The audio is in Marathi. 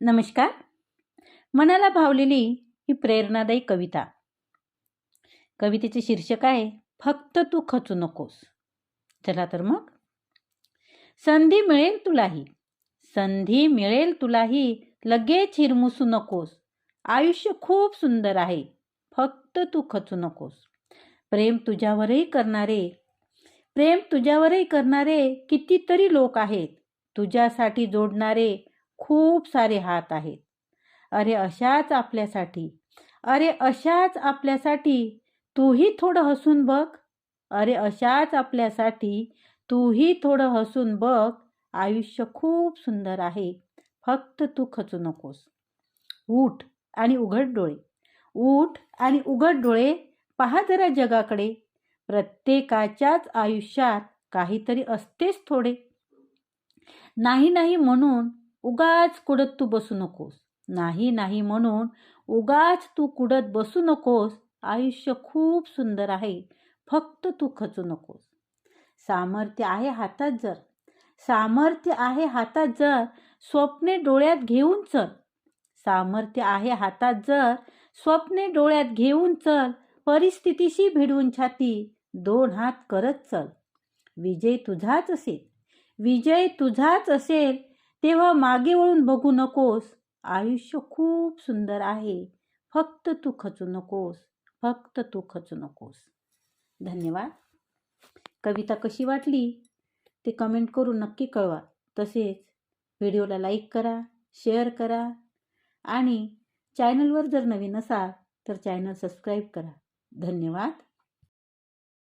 नमस्कार. मनाला भावलेली ही प्रेरणादायी कविता. कवितेचे शीर्षक आहे फक्त तू खचू नकोस. चला तर मग. संधी मिळेल तुलाही. संधी मिळेल तुलाही. लगेच हिरमुसू नकोस. आयुष्य खूप सुंदर आहे. फक्त तू खचू नकोस. प्रेम तुझ्यावरही करणारे प्रेम तुझ्यावरही करणारे कितीतरी लोक आहेत. तुझ्यासाठी जोडणारे खूप सारे हात आहेत. अरे अशाच आपल्यासाठी. अरे अशाच आपल्यासाठी. तूही थोडं हसून बघ. अरे अशाच आपल्यासाठी. तूही थोडं हसून बघ. आयुष्य खूप सुंदर आहे. फक्त तू खचू नकोस. उठ आणि उघड डोळे. उठ आणि उघड डोळे. पहा जरा जगाकडे. प्रत्येकाच्याच आयुष्यात काहीतरी असतेच थोडे. नाही नाही म्हणून उगाच कुडत तू बसू नकोस. नाही नाही म्हणून उगाच तू कुडत बसू नकोस. आयुष्य खूप सुंदर आहे. फक्त तू खचू नकोस. सामर्थ्य आहे हातात जर. सामर्थ्य आहे हातात जर स्वप्ने डोळ्यात घेऊन चल. सामर्थ्य आहे हातात जर स्वप्ने डोळ्यात घेऊन चल. परिस्थितीशी भिडवून छाती दोन हात करत चल. विजय तुझाच असेल. विजय तुझाच असेल. तेव्हा मागे वळून बघू नकोस. आयुष्य खूप सुंदर आहे. फक्त तू खचू नकोस. फक्त तू खचू नकोस. धन्यवाद. कविता कशी वाटली? ते कमेंट करून नक्की कळवा. तसेच व्हिडिओला लाईक करा शेअर करा आणि चॅनलवर जर नवीन असाल तर चॅनल सबस्क्राईब करा. धन्यवाद.